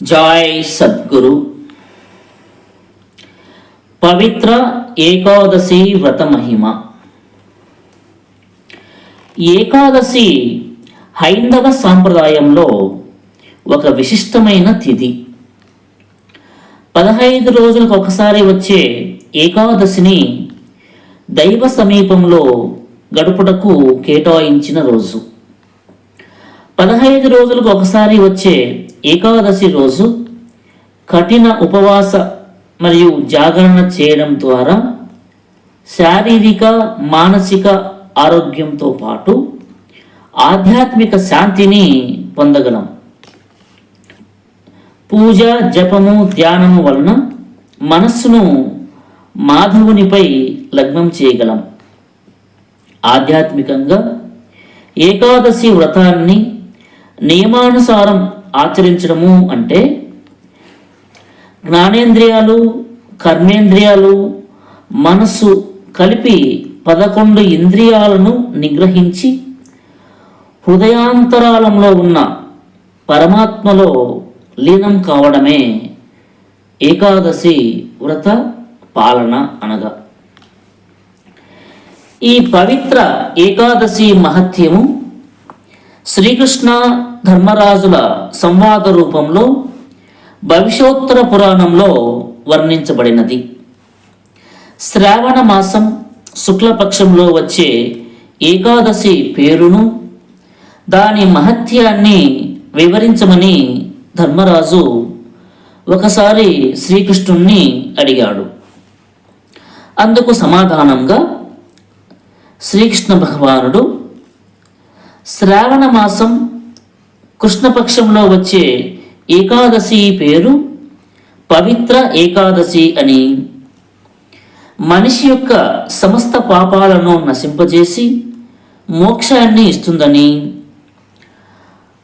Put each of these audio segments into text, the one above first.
Joy Sadhguru. పవిత్ర ఏకాదశి వ్రత మహిమ. ఏకాదశి హైందవ సాంప్రదాయంలో ఒక విశిష్టమైన తిథి. పదహైదు రోజులకు ఒకసారి వచ్చే ఏకాదశిని దైవ సమీపంలో గడుపుటకు కేటాయించిన రోజు. పదహైదు రోజులకు ఒకసారి వచ్చే ఏకాదశి రోజు కఠిన ఉపవాస మరియు జాగరణ చేయడం ద్వారా శారీరక మానసిక ఆరోగ్యంతో పాటు ఆధ్యాత్మిక శాంతిని పొందగలం. పూజ జపము ధ్యానము వలన మనస్సును మాధవునిపై లగ్నం చేయగలం. ఆధ్యాత్మికంగా ఏకాదశి వ్రతాన్ని నియమానుసారం ఆచరించడము అంటే జ్ఞానేంద్రియాలు కర్మేంద్రియాలు మనస్సు కలిపి పదకొండు ఇంద్రియాలను నిగ్రహించి హృదయాంతరాలంలో ఉన్న పరమాత్మలో లీనం కావడమే ఏకాదశి వ్రత పాలన అనగా. ఈ పవిత్ర ఏకాదశి మహత్యము శ్రీకృష్ణ ధర్మరాజుల సంవాద రూపంలో భవిష్యోత్తర పురాణంలో వర్ణించబడినది. శ్రావణ మాసం శుక్లపక్షంలో వచ్చే ఏకాదశి పేరును దాని మహత్యాన్ని వివరించమని ధర్మరాజు ఒకసారి శ్రీకృష్ణుణ్ణి అడిగాడు. అందుకు సమాధానంగా శ్రీకృష్ణ భగవానుడు శ్రావణ మాసం కృష్ణపక్షంలో వచ్చే ఏకాదశి పేరు పవిత్ర ఏకాదశి అని మనిషి యొక్క సమస్త పాపాలను నశింపజేసి మోక్షాన్ని ఇస్తుందని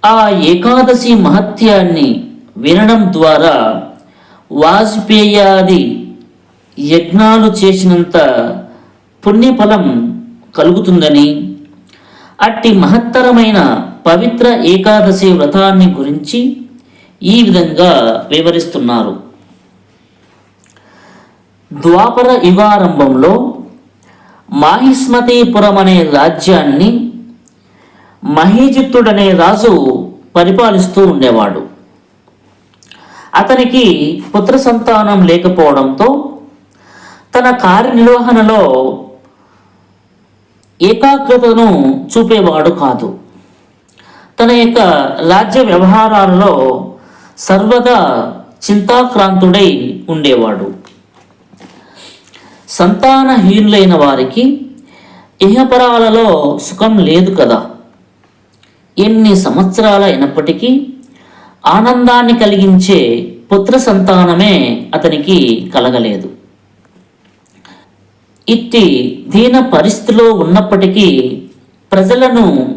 ఆ ఏకాదశి మహత్యాన్ని వినడం ద్వారా వాజ్పేయాది యజ్ఞాలు చేసినంత పుణ్యఫలం కలుగుతుందని అట్టి మహత్తరమైన పవిత్ర ఏకాదశి వ్రతాన్ని గురించి ఈ విధంగా వివరిస్తున్నారు. ద్వాపర యుగారంభంలో మాహిస్మతీపురం అనే రాజ్యాన్ని మహీజిత్తుడనే రాజు పరిపాలిస్తూ ఉండేవాడు. అతనికి పుత్ర సంతానం లేకపోవడంతో తన కార్యనిర్వహణలో ఏకాగ్రతను చూపేవాడు కాదు. తన యొక్క రాజ్య వ్యవహారాలలో సర్వదా చింతాక్రాంతుడై ఉండేవాడు. సంతానహీనులైన వారికి ఇహపరాలలో సుఖం లేదు కదా. ఎన్ని సంవత్సరాలైనప్పటికీ ఆనందాన్ని కలిగించే పుత్ర సంతానమే అతనికి కలగలేదు. ఇట్టి దీన పరిస్థితిలో ఉన్నప్పటికీ ప్రజలను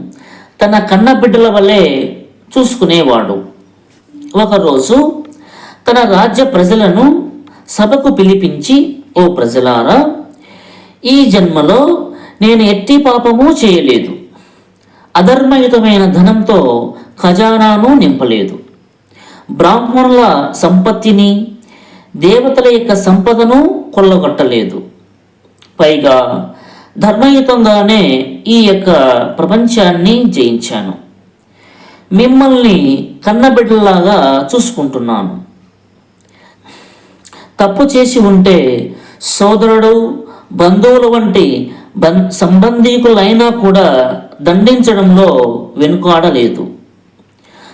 తన కన్న బిడ్డల వల్లే చూసుకునేవాడు. ఒకరోజు తన రాజ్య ప్రజలను సభకు పిలిపించి ఓ ప్రజలారా ఈ జన్మలో నేను ఎట్టి పాపము చేయలేదు. అధర్మయుతమైన ధనంతో ఖజానాను నింపలేదు. బ్రాహ్మణుల సంపత్తిని దేవతల యొక్క సంపదను కొల్లగొట్టలేదు. పైగా ధర్మయుతంగానే ఈ యొక్క ప్రపంచాన్ని జయించాను. మిమ్మల్ని కన్నబిడ్డలాగా చూసుకుంటున్నాను. తప్పు చేసి ఉంటే సోదరుడు బంధువులు వంటి బం సంబంధీకులైనా కూడా దండించడంలో వెనుకాడలేదు.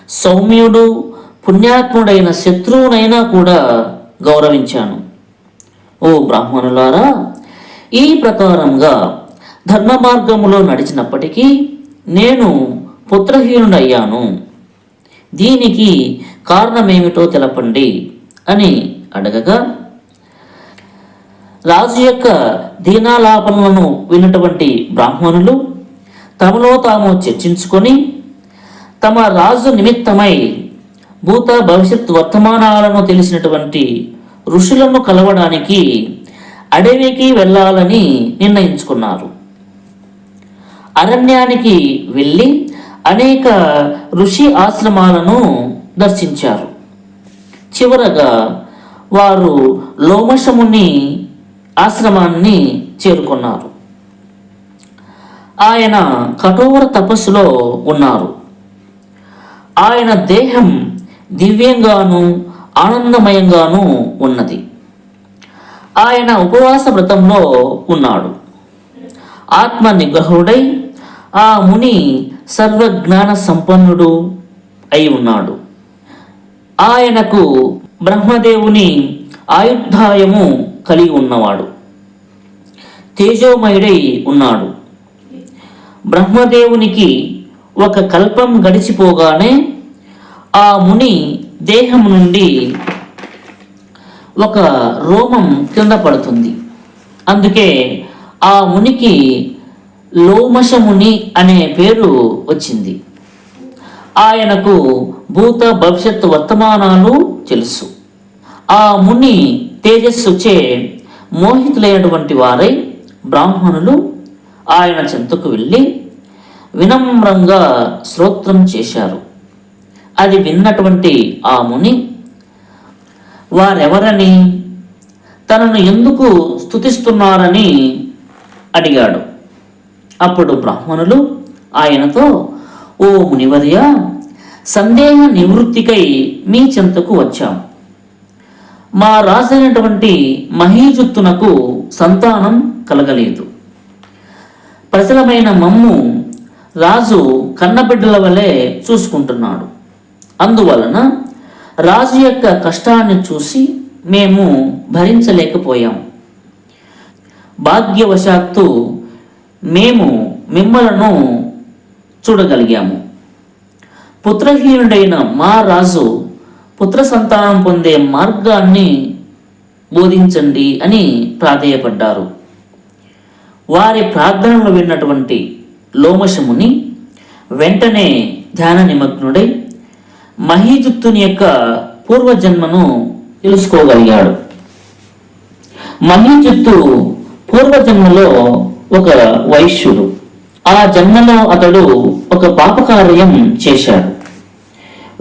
సౌమ్యుడు పుణ్యాత్ముడైన శత్రువునైనా కూడా గౌరవించాను. ఓ బ్రాహ్మణులారా ఈ ప్రకారంగా ధర్మ మార్గములో నడిచినప్పటికీ నేను పుత్రహీనుడయ్యాను. దీనికి కారణమేమిటో తెలపండి అని అడగగా రాజు యొక్క దీనాలాపనలను విన్నటువంటి బ్రాహ్మణులు తమలో తాము చర్చించుకొని తమ రాజు నిమిత్తమై భూత భవిష్యత్ వర్తమానాలను తెలిసినటువంటి ఋషులను కలవడానికి అడవికి వెళ్ళాలని నిర్ణయించుకున్నారు. అరణ్యానికి వెళ్ళి అనేక ఋషి ఆశ్రమాలను దర్శించారు. చివరగా వారు లోమశముని ఆశ్రమాన్ని చేరుకున్నారు. ఆయన కఠోర తపస్సులో ఉన్నారు. ఆయన దేహం దివ్యంగాను ఆనందమయంగాను ఉన్నది. ఆయన ఉపవాస వ్రతంలో ఉన్నాడు. ఆత్మ నిగ్రహుడై ఆ ముని సర్వజ్ఞాన సంపన్నుడు అయి ఉన్నాడు. ఆయనకు బ్రహ్మదేవుని ఆయుద్ధాయము కలిగి ఉన్నవాడు. తేజోమయుడై ఉన్నాడు. బ్రహ్మదేవునికి ఒక కల్పం గడిచిపోగానే ఆ ముని దేహం నుండి ఒక రోమం కింద పడుతుంది. అందుకే ఆ మునికి లోమశముని అనే పేరు వచ్చింది. ఆయనకు భూత భవిష్యత్తు వర్తమానాలు తెలుసు. ఆ ముని తేజస్సుచే మోహితులైనటువంటి వారై బ్రాహ్మణులు ఆయన చెంతకు వెళ్ళి వినమ్రంగా శ్రోత్రం చేశారు. అది విన్నటువంటి ఆ ముని వారెవరని? తనను ఎందుకు స్తుతిస్తున్నారని? అడిగాడు. అప్పుడు బ్రాహ్మణులు ఆయనతో ఓ మునివర్య సందేహ నివృత్తికై మీ చెంతకు వచ్చాం. మా రాజైనటువంటి మహీజుత్తునకు సంతానం కలగలేదు. ప్రజలమైన మమ్ము రాజు కన్నబిడ్డల వలె చూసుకుంటున్నాడు. అందువలన రాజు యొక్క కష్టాన్ని చూసి మేము భరించలేకపోయాం. భాగ్యవశాత్తు మేము మిమ్మలను చూడగలిగాము. పుత్రహీనుడైన మా రాజు పుత్ర సంతానం పొందే మార్గాన్ని బోధించండి అని ప్రాధేయపడ్డారు. వారి ప్రార్థనలు విన్నటువంటి లోమశముని వెంటనే ధ్యాన నిమగ్నుడై మహీజుత్తుని యొక్క పూర్వజన్మను తెలుసుకోగలిగాడు. మహీజుత్తు పూర్వజన్మలో ఒక వైశ్యుడు. ఆ జన్మలో అతడు ఒక పాపకార్యం చేశాడు.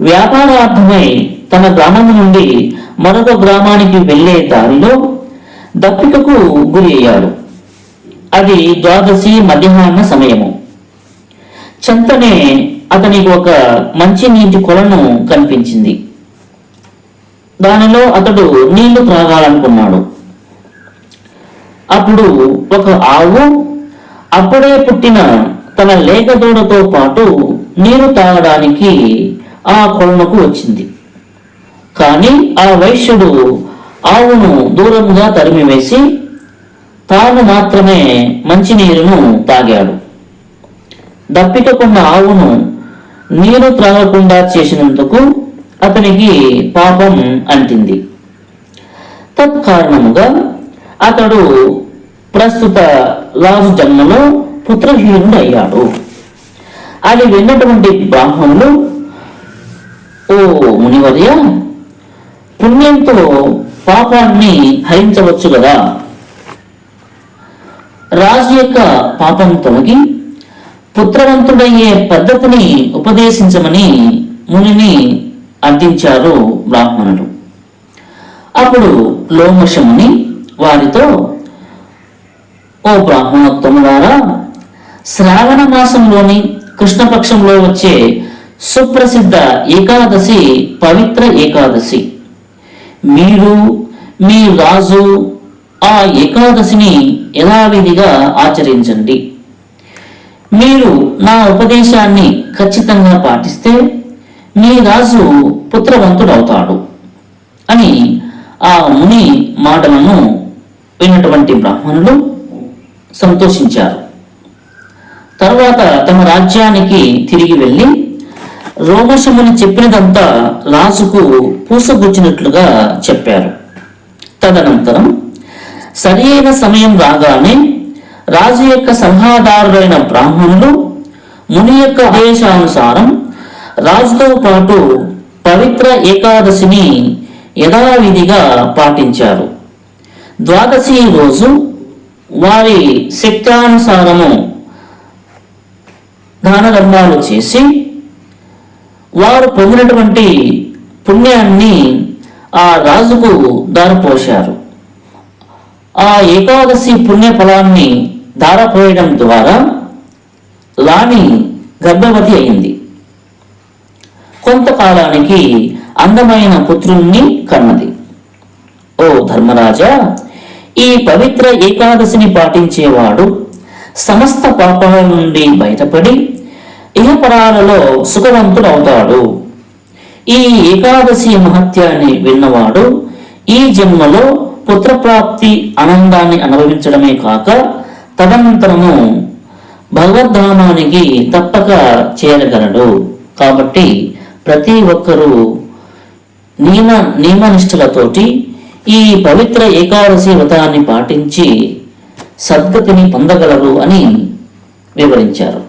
వ్యాపారార్థమై తన గ్రామం నుండి మరొక గ్రామానికి వెళ్ళే దారిలో దప్పికకు గురి అయ్యాడు. అది ద్వాదశి మధ్యాహ్న సమయము. చెంతనే అతనికి ఒక మంచి నీటి కొలను కనిపించింది. దానిలో అతడు నీళ్ళు త్రాగాలనుకున్నాడు. అప్పుడు ఒక ఆవు అప్పుడే పుట్టిన తన లేకదూడతో పాటు నీరు తాగడానికి ఆ కొలనుకు వచ్చింది. కానీ ఆ వైశ్యుడు ఆవును దూరంగా తరిమివేసి తాను మాత్రమే మంచినీరును తాగాడు. దప్పికకున్న ఆవును నీరు త్రాగకుండా చేసినందుకు అతనికి పాపం అంటింది. తత్కారణముగా అతడు ప్రస్తుత రాజు జన్మలో పుత్రహీనుడు అయ్యాడు. అది విన్నటువంటి బ్రాహ్మణులు ఓ మునివర్య పుణ్యంతో పాపాన్ని హరించవచ్చు కదా. రాజు యొక్క పాపం తొలగి పుత్రవంతుడయ్యే పద్ధతిని ఉపదేశించమని మునిని అర్థించారు బ్రాహ్మణులు. అప్పుడు లోమశముని వారితో ఓ బ్రాహ్మణోత్తములారా శ్రావణ మాసంలోని కృష్ణపక్షంలో వచ్చే సుప్రసిద్ధ ఏకాదశి పవిత్ర ఏకాదశి. మీరు మీ రాజు ఆ ఏకాదశిని యథావిధిగా ఆచరించండి. మీరు నా ఉపదేశాన్ని ఖచ్చితంగా పాటిస్తే మీ రాజు పుత్రవంతుడవుతాడు అని ఆ ముని మాటలను విన్నటువంటి బ్రాహ్మణులు సంతోషించారు. తర్వాత తమ రాజ్యానికి తిరిగి వెళ్ళి రోమశముని చెప్పినదంతా రాజుకు పూసగుచ్చినట్లుగా చెప్పారు. తదనంతరం సరియైన సమయం రాగానే రాజు యొక్క సలహాదారుడైన బ్రాహ్మణులు ముని యొక్క ఆదేశానుసారం రాజుతో పాటు పవిత్ర ఏకాదశిని యథావిధిగా పాటించారు. ద్వాదశి రోజు వారి శక్తానుసారము దాన ధర్మాలు చేసి వారు పొందినటువంటి పుణ్యాన్ని ఆ రాజుకు దారపోశారు. ఆ ఏకాదశి పుణ్య ఫలాన్ని దారపోయడం ద్వారా లాని గర్భవతి అయింది. కొంతకాలానికి అందమైన పుత్రుణ్ణి కన్నది. ఓ ధర్మరాజా ఈ పవిత్ర ఏకాదశిని పాటించేవాడు సమస్త పాపాల నుండి బయటపడి ఇహపరాలలో సుఖవంతుడవుతాడు. ఈ ఏకాదశి మహత్యాన్ని విన్నవాడు ఈ జన్మలో పుత్రప్రాప్తి ఆనందాన్ని అనుభవించడమే కాక తదనంతరము భగవద్ధామానికి తప్పక చేరగలడు. కాబట్టి ప్రతి ఒక్కరూ నియమ నియమనిష్టలతోటి ఈ పవిత్ర ఏకాదశి వ్రతాన్ని పాటించి సద్గతిని పొందగలరు అని వివరించారు.